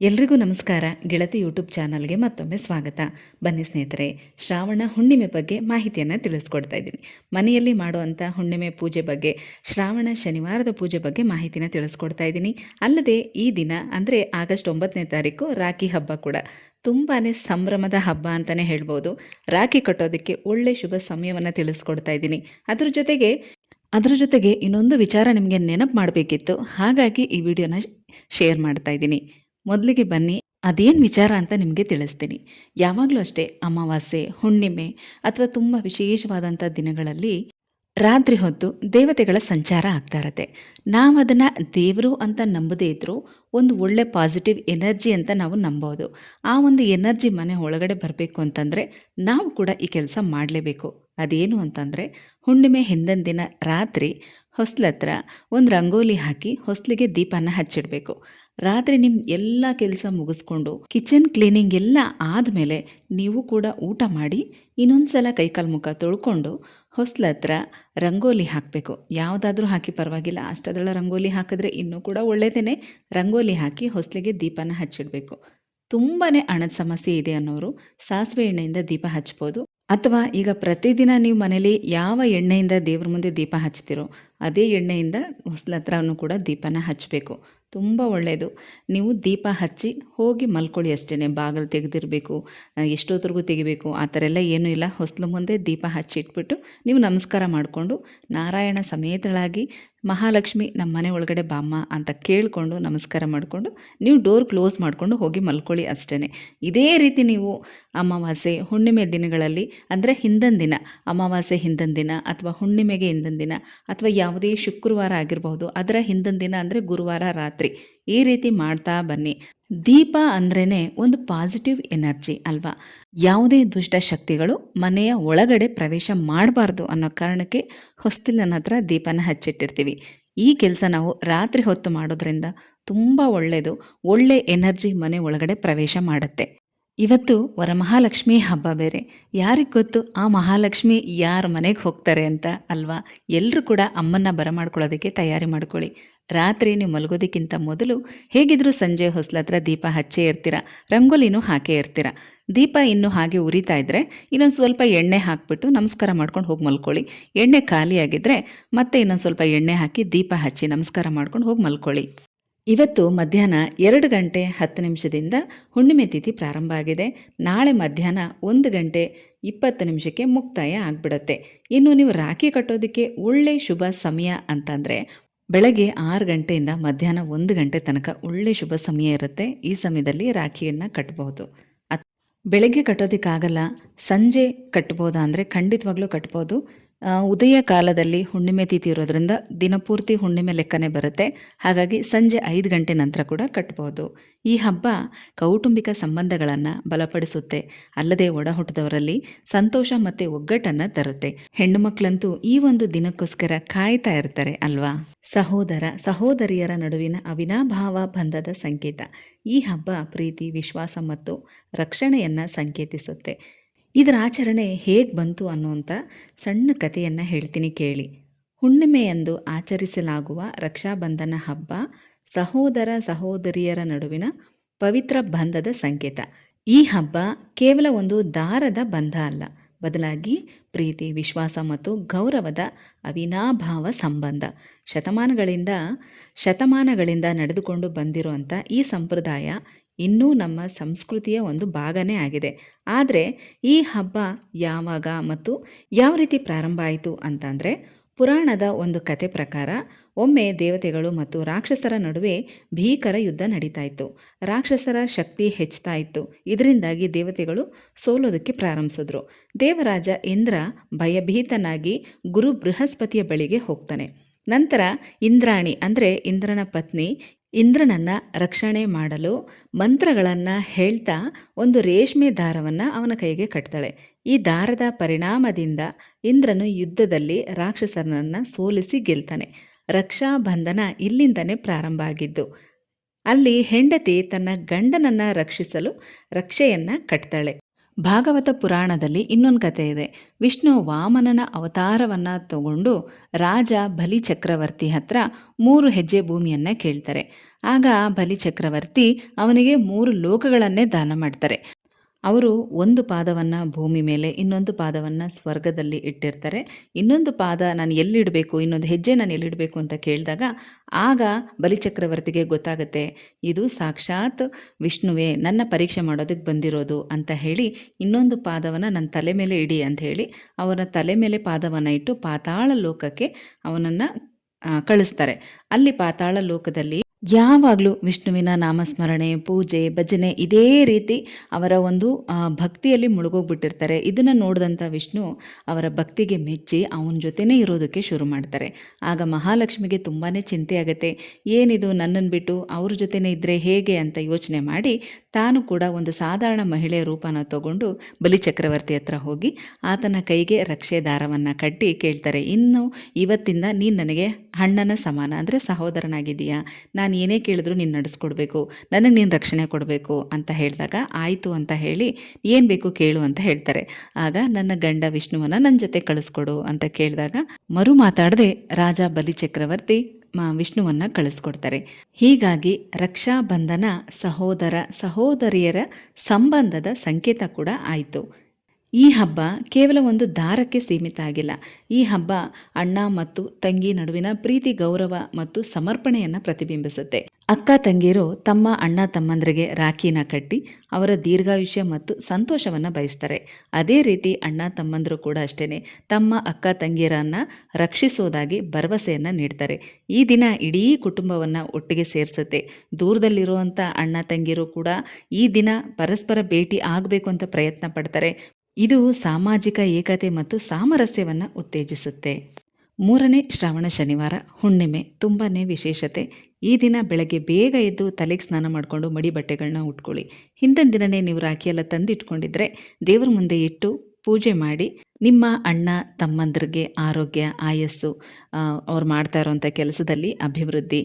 ಎಲ್ರಿಗೂ ನಮಸ್ಕಾರ. ಗೆಳತಿ ಯೂಟ್ಯೂಬ್ ಚಾನಲ್ಗೆ ಮತ್ತೊಮ್ಮೆ ಸ್ವಾಗತ. ಬನ್ನಿ ಸ್ನೇಹಿತರೆ, ಶ್ರಾವಣ ಹುಣ್ಣಿಮೆ ಬಗ್ಗೆ ಮಾಹಿತಿಯನ್ನು ತಿಳಿಸ್ಕೊಡ್ತಾ ಇದ್ದೀನಿ. ಮನೆಯಲ್ಲಿ ಮಾಡುವಂಥ ಹುಣ್ಣಿಮೆ ಪೂಜೆ ಬಗ್ಗೆ, ಶ್ರಾವಣ ಶನಿವಾರದ ಪೂಜೆ ಬಗ್ಗೆ ಮಾಹಿತಿನ ತಿಳಿಸ್ಕೊಡ್ತಾ ಇದ್ದೀನಿ. ಅಲ್ಲದೆ ಈ ದಿನ ಅಂದರೆ ಆಗಸ್ಟ್ ಒಂಬತ್ತನೇ ತಾರೀಕು ರಾಖಿ ಹಬ್ಬ ಕೂಡ. ತುಂಬಾ ಸಂಭ್ರಮದ ಹಬ್ಬ ಅಂತಲೇ ಹೇಳ್ಬೋದು. ರಾಖಿ ಕಟ್ಟೋದಕ್ಕೆ ಒಳ್ಳೆ ಶುಭ ಸಮಯವನ್ನು ತಿಳಿಸ್ಕೊಡ್ತಾ ಇದ್ದೀನಿ. ಅದ್ರ ಜೊತೆಗೆ ಅದ್ರ ಜೊತೆಗೆ ಇನ್ನೊಂದು ವಿಚಾರ ನಿಮಗೆ ನೆನಪು ಮಾಡಬೇಕಿತ್ತು. ಹಾಗಾಗಿ ಈ ವಿಡಿಯೋನ ಶೇರ್ ಮಾಡ್ತಾ ಇದ್ದೀನಿ. ಮೊದಲಿಗೆ ಬನ್ನಿ, ಅದೇನು ವಿಚಾರ ಅಂತ ನಿಮಗೆ ತಿಳಿಸ್ತೀನಿ. ಯಾವಾಗಲೂ ಅಷ್ಟೇ ಅಮಾವಾಸ್ಯೆ, ಹುಣ್ಣಿಮೆ ಅಥವಾ ತುಂಬ ವಿಶೇಷವಾದಂಥ ದಿನಗಳಲ್ಲಿ ರಾತ್ರಿ ಹೊತ್ತು ದೇವತೆಗಳ ಸಂಚಾರ ಆಗ್ತಾ ಇರತ್ತೆ. ನಾವು ಅದನ್ನು ದೇವರು ಅಂತ ನಂಬದೇ ಇದ್ದರೂ ಒಂದು ಒಳ್ಳೆ ಪಾಸಿಟಿವ್ ಎನರ್ಜಿ ಅಂತ ನಾವು ನಂಬೋದು. ಆ ಒಂದು ಎನರ್ಜಿ ಮನೆ ಒಳಗಡೆ ಬರಬೇಕು ಅಂತಂದರೆ ನಾವು ಕೂಡ ಈ ಕೆಲಸ ಮಾಡಲೇಬೇಕು. ಅದೇನು ಅಂತಂದರೆ, ಹುಣ್ಣಿಮೆ ಹಿಂದಿನ ದಿನ ರಾತ್ರಿ ಹೊಸ್ಲತ್ರ ಒಂದು ರಂಗೋಲಿ ಹಾಕಿ ಹೊಸ್ಲಿಗೆ ದೀಪನ ಹಚ್ಚಿಡಬೇಕು. ರಾತ್ರಿ ನಿಮ್ಮ ಎಲ್ಲ ಕೆಲಸ ಮುಗಿಸ್ಕೊಂಡು ಕಿಚನ್ ಕ್ಲೀನಿಂಗ್ ಎಲ್ಲ ಆದಮೇಲೆ ನೀವು ಕೂಡ ಊಟ ಮಾಡಿ ಇನ್ನೊಂದು ಸಲ ಕೈಕಾಲು ಮುಖ ತೊಳ್ಕೊಂಡು ಹೊಸ್ಲತ್ರ ರಂಗೋಲಿ ಹಾಕಬೇಕು. ಯಾವುದಾದ್ರೂ ಹಾಕಿ ಪರವಾಗಿಲ್ಲ ಅಷ್ಟದಳ ರಂಗೋಲಿ ಹಾಕಿದ್ರೆ ಇನ್ನೂ ಕೂಡ ಒಳ್ಳೆಯದೇ ರಂಗೋಲಿ ಹಾಕಿ ಹೊಸ್ಲಿಗೆ ದೀಪನ ಹಚ್ಚಿಡಬೇಕು. ತುಂಬಾ ಹಣದ ಸಮಸ್ಯೆ ಇದೆ ಅನ್ನೋರು ಸಾಸಿವೆ ಎಣ್ಣೆಯಿಂದ ದೀಪ ಹಚ್ಬೋದು. ಅಥವಾ ಈಗ ಪ್ರತಿದಿನ ನೀವು ಮನೇಲಿ ಯಾವ ಎಣ್ಣೆಯಿಂದ ದೇವ್ರ ಮುಂದೆ ದೀಪ ಹಚ್ತೀರೋ ಅದೇ ಎಣ್ಣೆಯಿಂದ ಹೊಸ್ಲತ್ರನೂ ಕೂಡ ದೀಪನ ಹಚ್ಚಬೇಕು. ತುಂಬ ಒಳ್ಳೆಯದು ನೀವು ದೀಪ ಹಚ್ಚಿ ಹೋಗಿ ಮಲ್ಕೊಳ್ಳಿ ಅಷ್ಟೇ ಬಾಗಿಲು ತೆಗೆದಿರಬೇಕು ಎಷ್ಟೊತ್ತರೆಗೂ ತೆಗಿಬೇಕು, ಆ ಥರ ಎಲ್ಲ ಏನೂ ಇಲ್ಲ. ಹೊಸ್ಲು ಮುಂದೆ ದೀಪ ಹಚ್ಚಿಟ್ಬಿಟ್ಟು ನೀವು ನಮಸ್ಕಾರ ಮಾಡಿಕೊಂಡು ನಾರಾಯಣ ಸಮೇತಳಾಗಿ ಮಹಾಲಕ್ಷ್ಮಿ ನಮ್ಮ ಮನೆ ಒಳಗಡೆ ಬಾಮ್ಮ ಅಂತ ಕೇಳಿಕೊಂಡು ನಮಸ್ಕಾರ ಮಾಡಿಕೊಂಡು ನೀವು ಡೋರ್ ಕ್ಲೋಸ್ ಮಾಡಿಕೊಂಡು ಹೋಗಿ ಮಲ್ಕೊಳ್ಳಿ ಅಷ್ಟೇ ಇದೇ ರೀತಿ ನೀವು ಅಮಾವಾಸ್ಯೆ, ಹುಣ್ಣಿಮೆ ದಿನಗಳಲ್ಲಿ, ಅಂದರೆ ಹಿಂದಿನ ದಿನ, ಅಮಾವಾಸ್ಯೆ ಹಿಂದಿನ ದಿನ ಅಥವಾ ಹುಣ್ಣಿಮೆಗೆ ಹಿಂದಿನ ದಿನ ಅಥವಾ ಯಾವುದೇ ಶುಕ್ರವಾರ ಆಗಿರಬಹುದು, ಅದರ ಹಿಂದಿನ ದಿನ ಅಂದರೆ ಗುರುವಾರ ರಾತ್ರಿ. ಈ ರೀತಿ ಮಾಡ್ತಾ ಬನ್ನಿ. ದೀಪ ಅಂದ್ರೇ ಒಂದು ಪಾಸಿಟಿವ್ ಎನರ್ಜಿ ಅಲ್ವಾ? ಯಾವುದೇ ದುಷ್ಟ ಶಕ್ತಿಗಳು ಮನೆಯ ಒಳಗಡೆ ಪ್ರವೇಶ ಮಾಡಬಾರ್ದು ಅನ್ನೋ ಕಾರಣಕ್ಕೆ ಹೊಸ್ತಿಲಿನ ಹತ್ರ ದೀಪನ ಹಚ್ಚಿಟ್ಟಿರ್ತೀವಿ. ಈ ಕೆಲಸ ನಾವು ರಾತ್ರಿ ಹೊತ್ತು ಮಾಡೋದ್ರಿಂದ ತುಂಬ ಒಳ್ಳೆಯದು ಒಳ್ಳೆ ಎನರ್ಜಿ ಮನೆ ಒಳಗಡೆ ಪ್ರವೇಶ ಮಾಡುತ್ತೆ. ಇವತ್ತು ವರಮಹಾಲಕ್ಷ್ಮಿ ಹಬ್ಬ ಬೇರೆ. ಯಾರಿಗೆ ಗೊತ್ತು? ಆ ಮಹಾಲಕ್ಷ್ಮಿ ಯಾರ ಮನೆಗೆ ಹೋಗ್ತಾರೆ ಅಂತ ಅಲ್ವಾ? ಎಲ್ಲರೂ ಕೂಡ ಅಮ್ಮನ್ನ ಬರಮಾಡ್ಕೊಳ್ಳೋದಕ್ಕೆ ತಯಾರಿ ಮಾಡ್ಕೊಳ್ಳಿ. ರಾತ್ರಿ ನೀವು ಮಲಗೋದಕ್ಕಿಂತ ಮೊದಲು ಹೇಗಿದ್ರೂ ಸಂಜೆ ಹೊಸ್ಲತ್ರ ದೀಪ ಹಚ್ಚೇ ಇರ್ತೀರ, ರಂಗೋಲಿನೂ ಹಾಕೇ ಇರ್ತೀರ? ದೀಪ ಇನ್ನೂ ಹಾಗೆ ಉರಿತಾ ಇದ್ದರೆ ಇನ್ನೊಂದು ಸ್ವಲ್ಪ ಎಣ್ಣೆ ಹಾಕಿಬಿಟ್ಟು ನಮಸ್ಕಾರ ಮಾಡ್ಕೊಂಡು ಹೋಗಿ ಮಲ್ಕೊಳ್ಳಿ. ಎಣ್ಣೆ ಖಾಲಿಯಾಗಿದ್ದರೆ ಮತ್ತೆ ಇನ್ನೊಂದು ಸ್ವಲ್ಪ ಎಣ್ಣೆ ಹಾಕಿ ದೀಪ ಹಚ್ಚಿ ನಮಸ್ಕಾರ ಮಾಡ್ಕೊಂಡು ಹೋಗಿ ಮಲ್ಕೊಳ್ಳಿ. ಇವತ್ತು ಮಧ್ಯಾಹ್ನ ಎರಡು ಗಂಟೆ ಹತ್ತು ನಿಮಿಷದಿಂದ ಹುಣ್ಣಿಮೆ ತಿಥಿ ಪ್ರಾರಂಭ ಆಗಿದೆ. ನಾಳೆ ಮಧ್ಯಾಹ್ನ ಒಂದು ಗಂಟೆ ಇಪ್ಪತ್ತು ನಿಮಿಷಕ್ಕೆ ಮುಕ್ತಾಯ ಆಗಿಬಿಡುತ್ತೆ. ಇನ್ನು ನೀವು ರಾಖಿ ಕಟ್ಟೋದಕ್ಕೆ ಒಳ್ಳೆ ಶುಭ ಸಮಯ ಅಂತಂದರೆ ಬೆಳಗ್ಗೆ ಆರು ಗಂಟೆಯಿಂದ ಮಧ್ಯಾಹ್ನ ಒಂದು ಗಂಟೆ ತನಕ ಒಳ್ಳೆ ಶುಭ ಸಮಯ ಇರುತ್ತೆ. ಈ ಸಮಯದಲ್ಲಿ ರಾಖಿಯನ್ನು ಕಟ್ಬೋದು ಅತ್ ಬೆಳಗ್ಗೆ ಕಟ್ಟೋದಕ್ಕಾಗಲ್ಲ, ಸಂಜೆ ಕಟ್ಬೋದಾ ಅಂದರೆ ಖಂಡಿತವಾಗ್ಲೂ ಕಟ್ಬೋದು. ಉದಯ ಕಾಲದಲ್ಲಿ ಹುಣ್ಣಿಮೆ ತಿಥಿ ಇರೋದ್ರಿಂದ ದಿನಪೂರ್ತಿ ಹುಣ್ಣಿಮೆ ಲೆಕ್ಕನೇ ಬರುತ್ತೆ. ಹಾಗಾಗಿ ಸಂಜೆ ಐದು ಗಂಟೆ ನಂತರ ಕೂಡ ಕಟ್ಬೋದು. ಈ ಹಬ್ಬ ಕೌಟುಂಬಿಕ ಸಂಬಂಧಗಳನ್ನು ಬಲಪಡಿಸುತ್ತೆ. ಅಲ್ಲದೆ ಒಡ ಹುಟ್ಟಿದವರಲ್ಲಿ ಸಂತೋಷ ಮತ್ತು ಒಗ್ಗಟ್ಟನ್ನು ತರುತ್ತೆ. ಹೆಣ್ಣು ಮಕ್ಕಳಂತೂ ಈ ಒಂದು ದಿನಕ್ಕೋಸ್ಕರ ಕಾಯ್ತಾ ಇರ್ತಾರೆ ಅಲ್ವಾ? ಸಹೋದರ, ಸಹೋದರಿಯರ ನಡುವಿನ ಅವಿನಾಭಾವ ಬಂಧದ ಸಂಕೇತ. ಈ ಹಬ್ಬ ಪ್ರೀತಿ, ವಿಶ್ವಾಸ ಮತ್ತು ರಕ್ಷಣೆಯನ್ನು ಸಂಕೇತಿಸುತ್ತೆ. ಇದರ ಆಚರಣೆ ಹೇಗೆ ಬಂತು ಅನ್ನುವಂಥ ಸಣ್ಣ ಕಥೆಯನ್ನು ಹೇಳ್ತೀನಿ ಕೇಳಿ. ಹುಣ್ಣಿಮೆಯಂದು ಆಚರಿಸಲಾಗುವ ರಕ್ಷಾಬಂಧನ ಹಬ್ಬ ಸಹೋದರ, ಸಹೋದರಿಯರ ನಡುವಿನ ಪವಿತ್ರ ಬಂಧದ ಸಂಕೇತ. ಈ ಹಬ್ಬ ಕೇವಲ ಒಂದು ದಾರದ ಬಂಧ ಅಲ್ಲ. ಬದಲಾಗಿ ಪ್ರೀತಿ, ವಿಶ್ವಾಸ ಮತ್ತು ಗೌರವದ ಅವಿನಾಭಾವ ಸಂಬಂಧ. ಶತಮಾನಗಳಿಂದ ಶತಮಾನಗಳಿಂದ ನಡೆದುಕೊಂಡು ಬಂದಿರುವಂಥ ಈ ಸಂಪ್ರದಾಯ ಇನ್ನೂ ನಮ್ಮ ಸಂಸ್ಕೃತಿಯ ಒಂದು ಭಾಗನೇ ಆಗಿದೆ. ಆದರೆ ಈ ಹಬ್ಬ ಯಾವಾಗ ಮತ್ತು ಯಾವ ರೀತಿ ಪ್ರಾರಂಭ ಆಯಿತು ಅಂತಂದರೆ ಪುರಾಣದ ಒಂದು ಕತೆ ಪ್ರಕಾರ, ಒಮ್ಮೆ ದೇವತೆಗಳು ಮತ್ತು ರಾಕ್ಷಸರ ನಡುವೆ ಭೀಕರ ಯುದ್ಧ ನಡೀತಾ ಇತ್ತು ರಾಕ್ಷಸರ ಶಕ್ತಿ ಹೆಚ್ಚುತ್ತಾ ಇತ್ತು ಇದರಿಂದಾಗಿ ದೇವತೆಗಳು ಸೋಲೋದಕ್ಕೆ ಪ್ರಾರಂಭಿಸಿದ್ರು. ದೇವರಾಜ ಇಂದ್ರ ಭಯಭೀತನಾಗಿ ಗುರು ಬೃಹಸ್ಪತಿಯ ಬಳಿಗೆ ಹೋಗ್ತಾನೆ. ನಂತರ ಇಂದ್ರಾಣಿ ಅಂದರೆ ಇಂದ್ರನ ಪತ್ನಿ ಇಂದ್ರನನ್ನು ರಕ್ಷಣೆ ಮಾಡಲು ಮಂತ್ರಗಳನ್ನು ಹೇಳ್ತಾ ಒಂದು ರೇಷ್ಮೆ ದಾರವನ್ನು ಅವನ ಕೈಗೆ ಕಟ್ತಾಳೆ. ಈ ದಾರದ ಪರಿಣಾಮದಿಂದ ಇಂದ್ರನು ಯುದ್ಧದಲ್ಲಿ ರಾಕ್ಷಸರನ್ನು ಸೋಲಿಸಿ ಗೆಲ್ತಾನೆ. ರಕ್ಷಾಬಂಧನ ಇಲ್ಲಿಂದನೇ ಪ್ರಾರಂಭ ಆಗಿದ್ದು, ಅಲ್ಲಿ ಹೆಂಡತಿ ತನ್ನ ಗಂಡನನ್ನು ರಕ್ಷಿಸಲು ರಕ್ಷೆಯನ್ನು ಕಟ್ತಾಳೆ. ಭಾಗವತ ಪುರಾಣದಲ್ಲಿ ಇನ್ನೊಂದು ಕತೆ ಇದೆ. ವಿಷ್ಣು ವಾಮನನ ಅವತಾರವನ್ನು ತಗೊಂಡು ರಾಜ ಬಲಿ ಚಕ್ರವರ್ತಿ ಹತ್ರ ಮೂರು ಹೆಜ್ಜೆ ಭೂಮಿಯನ್ನು ಕೇಳ್ತಾರೆ. ಆಗ ಬಲಿ ಚಕ್ರವರ್ತಿ ಅವನಿಗೆ ಮೂರು ಲೋಕಗಳನ್ನೇ ದಾನ ಮಾಡ್ತಾರೆ. ಅವರು ಒಂದು ಪಾದವನ್ನು ಭೂಮಿ ಮೇಲೆ, ಇನ್ನೊಂದು ಪಾದವನ್ನು ಸ್ವರ್ಗದಲ್ಲಿ ಇಟ್ಟಿರ್ತಾರೆ. ಇನ್ನೊಂದು ಪಾದ ನಾನು ಎಲ್ಲಿಡಬೇಕು ಇನ್ನೊಂದು ಹೆಜ್ಜೆ ನಾನು ಎಲ್ಲಿಡಬೇಕು ಅಂತ ಕೇಳಿದಾಗ, ಆಗ ಬಲಿಚಕ್ರವರ್ತಿಗೆ ಗೊತ್ತಾಗುತ್ತೆ, ಇದು ಸಾಕ್ಷಾತ್ ವಿಷ್ಣುವೇ, ನನ್ನ ಪರೀಕ್ಷೆ ಮಾಡೋದಕ್ಕೆ ಬಂದಿರೋದು ಅಂತ ಹೇಳಿ, ಇನ್ನೊಂದು ಪಾದವನ್ನು ನನ್ನ ತಲೆ ಮೇಲೆ ಇಡಿ ಅಂತ ಹೇಳಿ, ಅವನ ತಲೆ ಮೇಲೆ ಪಾದವನ್ನು ಇಟ್ಟು ಪಾತಾಳ ಲೋಕಕ್ಕೆ ಅವನನ್ನು ಕಳಿಸ್ತಾರೆ. ಅಲ್ಲಿ ಪಾತಾಳ ಲೋಕದಲ್ಲಿ ಯಾವಾಗಲೂ ವಿಷ್ಣುವಿನ ನಾಮಸ್ಮರಣೆ, ಪೂಜೆ, ಭಜನೆ ಇದೇ ರೀತಿ ಅವರ ಒಂದು ಭಕ್ತಿಯಲ್ಲಿ ಮುಳುಗೋಗ್ಬಿಟ್ಟಿರ್ತಾರೆ. ಇದನ್ನು ನೋಡಿದಂಥ ವಿಷ್ಣು ಅವರ ಭಕ್ತಿಗೆ ಮೆಚ್ಚಿ ಅವನ ಜೊತೆನೇ ಇರೋದಕ್ಕೆ ಶುರು ಮಾಡ್ತಾರೆ. ಆಗ ಮಹಾಲಕ್ಷ್ಮಿಗೆ ತುಂಬಾ ಚಿಂತೆ ಆಗುತ್ತೆ. ಏನಿದು ನನ್ನನ್ನು ಬಿಟ್ಟು ಅವ್ರ ಜೊತೆನೇ ಇದ್ದರೆ ಹೇಗೆ ಅಂತ ಯೋಚನೆ ಮಾಡಿ ತಾನು ಕೂಡ ಒಂದು ಸಾಧಾರಣ ಮಹಿಳೆಯ ರೂಪನ ತಗೊಂಡು ಬಲಿಚಕ್ರವರ್ತಿ ಹತ್ರ ಹೋಗಿ ಆತನ ಕೈಗೆ ರಕ್ಷೆ ದಾರವನ್ನು ಕಟ್ಟಿ ಕೇಳ್ತಾರೆ, ಇನ್ನು ಇವತ್ತಿಂದ ನೀನು ನನಗೆ ಅಣ್ಣನ ಸಮಾನ, ಅಂದರೆ ಸಹೋದರನಾಗಿದ್ದೀಯಾ? ಏನೇ ಕೇಳಿದ್ರು ನೀನು ನಡೆಸ್ಕೊಡ್ಬೇಕು, ನನಗೆ ನೀನು ರಕ್ಷಣೆ ಕೊಡಬೇಕು ಅಂತ ಹೇಳಿದಾಗ ಆಯಿತು ಅಂತ ಹೇಳಿ ಏನು ಬೇಕು ಕೇಳು ಅಂತ ಹೇಳ್ತಾರೆ. ಆಗ ನನ್ನ ಗಂಡ ವಿಷ್ಣುವನ್ನ ನನ್ನ ಜೊತೆ ಕಳಿಸ್ಕೊಡು ಅಂತ ಕೇಳಿದಾಗ ಮರು ಮಾತಾಡದೆ ರಾಜ ಬಲಿಚಕ್ರವರ್ತಿ ಮಾ ವಿಷ್ಣುವನ್ನ ಕಳಿಸ್ಕೊಡ್ತಾರೆ. ಹೀಗಾಗಿ ರಕ್ಷಾಬಂಧನ ಸಹೋದರ ಸಹೋದರಿಯರ ಸಂಬಂಧದ ಸಂಕೇತ ಕೂಡ ಆಯಿತು. ಈ ಹಬ್ಬ ಕೇವಲ ಒಂದು ದಾರಕ್ಕೆ ಸೀಮಿತ ಆಗಿಲ್ಲ. ಈ ಹಬ್ಬ ಅಣ್ಣ ಮತ್ತು ತಂಗಿ ನಡುವಿನ ಪ್ರೀತಿ, ಗೌರವ ಮತ್ತು ಸಮರ್ಪಣೆಯನ್ನು ಪ್ರತಿಬಿಂಬಿಸುತ್ತೆ. ಅಕ್ಕ ತಂಗಿಯರು ತಮ್ಮ ಅಣ್ಣ ತಮ್ಮಂದರಿಗೆ ರಾಖಿನ ಕಟ್ಟಿ ಅವರ ದೀರ್ಘಾಯುಷ್ಯ ಮತ್ತು ಸಂತೋಷವನ್ನು ಬಯಸ್ತಾರೆ. ಅದೇ ರೀತಿ ಅಣ್ಣ ತಮ್ಮಂದರು ಕೂಡ ಅಷ್ಟೇ ತಮ್ಮ ಅಕ್ಕ ತಂಗಿಯರನ್ನು ರಕ್ಷಿಸೋದಾಗಿ ಭರವಸೆಯನ್ನು ನೀಡ್ತಾರೆ. ಈ ದಿನ ಇಡೀ ಕುಟುಂಬವನ್ನು ಒಟ್ಟಿಗೆ ಸೇರಿಸುತ್ತೆ. ದೂರದಲ್ಲಿರುವಂಥ ಅಣ್ಣ ತಂಗಿಯರು ಕೂಡ ಈ ದಿನ ಪರಸ್ಪರ ಭೇಟಿ ಆಗಬೇಕು ಅಂತ ಪ್ರಯತ್ನ ಪಡ್ತಾರೆ. ಇದು ಸಾಮಾಜಿಕ ಏಕತೆ ಮತ್ತು ಸಾಮರಸ್ಯವನ್ನು ಉತ್ತೇಜಿಸುತ್ತೆ. ಮೂರನೇ ಶ್ರಾವಣ ಶನಿವಾರ, ಹುಣ್ಣಿಮೆ ತುಂಬಾ ವಿಶೇಷತೆ. ಈ ದಿನ ಬೆಳಗ್ಗೆ ಬೇಗ ಎದ್ದು ತಲೆಗೆ ಸ್ನಾನ ಮಾಡಿಕೊಂಡು ಮಡಿ ಬಟ್ಟೆಗಳನ್ನ ಉಟ್ಕೊಳ್ಳಿ. ಹಿಂದಿನ ದಿನನೇ ನೀವು ರಾಖಿಯೆಲ್ಲ ತಂದಿಟ್ಕೊಂಡಿದ್ರೆ ದೇವರ ಮುಂದೆ ಇಟ್ಟು ಪೂಜೆ ಮಾಡಿ ನಿಮ್ಮ ಅಣ್ಣ, ತಮ್ಮಂದ್ರಿಗೆ ಆರೋಗ್ಯ, ಆಯಸ್ಸು ಅವ್ರು ಮಾಡ್ತಾ ಇರೋವಂಥ ಕೆಲಸದಲ್ಲಿ ಅಭಿವೃದ್ಧಿ,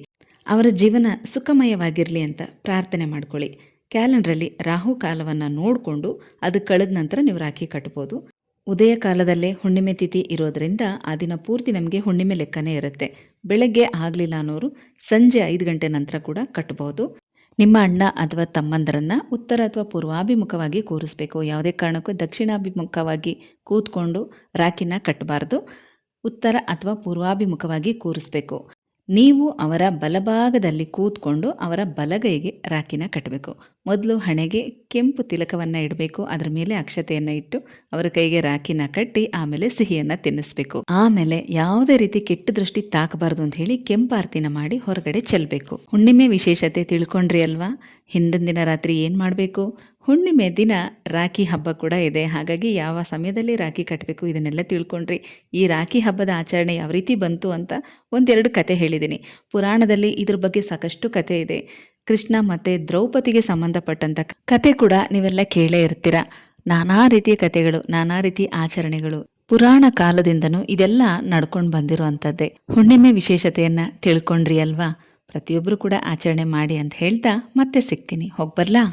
ಅವರ ಜೀವನ ಸುಖಮಯವಾಗಿರಲಿ ಅಂತ ಪ್ರಾರ್ಥನೆ ಮಾಡ್ಕೊಳ್ಳಿ. ಕ್ಯಾಲೆಂಡ್ರಲ್ಲಿ ರಾಹು ಕಾಲವನ್ನು ನೋಡಿಕೊಂಡು ಅದು ಕಳೆದ ನಂತರ ನೀವು ರಾಖಿ ಕಟ್ಬೋದು. ಉದಯ ಕಾಲದಲ್ಲೇ ಹುಣ್ಣಿಮೆ ತಿಥಿ ಇರೋದರಿಂದ ಆ ದಿನ ಪೂರ್ತಿ ನಮಗೆ ಹುಣ್ಣಿಮೆ ಲೆಕ್ಕನೇ ಇರುತ್ತೆ. ಬೆಳಗ್ಗೆ ಆಗಲಿಲ್ಲ ಅನ್ನೋರು ಸಂಜೆ ಐದು ಗಂಟೆ ನಂತರ ಕೂಡ ಕಟ್ಬೋದು. ನಿಮ್ಮ ಅಣ್ಣ ಅಥವಾ ತಮ್ಮಂದರನ್ನು ಉತ್ತರ ಅಥವಾ ಪೂರ್ವಾಭಿಮುಖವಾಗಿ ಕೂರಿಸ್ಬೇಕು. ಯಾವುದೇ ಕಾರಣಕ್ಕೂ ದಕ್ಷಿಣಾಭಿಮುಖವಾಗಿ ಕೂತ್ಕೊಂಡು ರಾಖಿನ ಕಟ್ಟಬಾರ್ದು ಉತ್ತರ ಅಥವಾ ಪೂರ್ವಾಭಿಮುಖವಾಗಿ ಕೂರಿಸ್ಬೇಕು. ನೀವು ಅವರ ಬಲಭಾಗದಲ್ಲಿ ಕೂತ್ಕೊಂಡು ಅವರ ಬಲಗೈಗೆ ರಾಖಿನ ಕಟ್ಟಬೇಕು. ಮೊದಲು ಹಣೆಗೆ ಕೆಂಪು ತಿಲಕವನ್ನು ಇಡಬೇಕು. ಅದರ ಮೇಲೆ ಅಕ್ಷತೆಯನ್ನು ಇಟ್ಟು ಅವರ ಕೈಗೆ ರಾಖಿನ ಕಟ್ಟಿ ಆಮೇಲೆ ಸಿಹಿಯನ್ನು ತಿನ್ನಿಸ್ಬೇಕು. ಆಮೇಲೆ ಯಾವುದೇ ರೀತಿ ಕೆಟ್ಟ ದೃಷ್ಟಿ ತಾಕಬಾರ್ದು ಅಂತ ಹೇಳಿ ಕೆಂಪಾರ್ತಿನ ಮಾಡಿ ಹೊರಗಡೆ ಚೆಲ್ಲಬೇಕು ಹುಣ್ಣಿಮೆ ವಿಶೇಷತೆ ತಿಳ್ಕೊಂಡ್ರಿ ಅಲ್ವಾ? ಹಿಂದಿನ ದಿನ ರಾತ್ರಿ ಏನು ಮಾಡಬೇಕು? ಹುಣ್ಣಿಮೆ ದಿನ ರಾಖಿ ಹಬ್ಬ ಕೂಡ ಇದೆ. ಹಾಗಾಗಿ ಯಾವ ಸಮಯದಲ್ಲಿ ರಾಖಿ ಕಟ್ಟಬೇಕು ಇದನ್ನೆಲ್ಲ ತಿಳ್ಕೊಂಡ್ರಿ. ಈ ರಾಖಿ ಹಬ್ಬದ ಆಚರಣೆ ಯಾವ ರೀತಿ ಬಂತು ಅಂತ ಒಂದೆರಡು ಕತೆ ಹೇಳಿದ್ದೀನಿ ಪುರಾಣದಲ್ಲಿ ಇದ್ರ ಬಗ್ಗೆ ಸಾಕಷ್ಟು ಕತೆ ಇದೆ. ಕೃಷ್ಣ ಮತ್ತು ದ್ರೌಪದಿಗೆ ಸಂಬಂಧಪಟ್ಟಂಥ ಕತೆ ಕೂಡ ನೀವೆಲ್ಲ ಕೇಳೇ ಇರ್ತೀರ. ನಾನಾ ರೀತಿಯ ಕತೆಗಳು, ನಾನಾ ರೀತಿಯ ಆಚರಣೆಗಳು ಪುರಾಣ ಕಾಲದಿಂದನೂ ಇದೆಲ್ಲ ನಡ್ಕೊಂಡು ಬಂದಿರುವಂಥದ್ದೇ ಹುಣ್ಣಿಮೆ ವಿಶೇಷತೆಯನ್ನು ತಿಳ್ಕೊಂಡ್ರಿ ಅಲ್ವಾ? ಪ್ರತಿಯೊಬ್ಬರು ಕೂಡ ಆಚರಣೆ ಮಾಡಿ ಅಂತ ಹೇಳ್ತಾ ಮತ್ತೆ ಸಿಗ್ತೀನಿ. ಹೋಗ್ಬರ್ಲಾ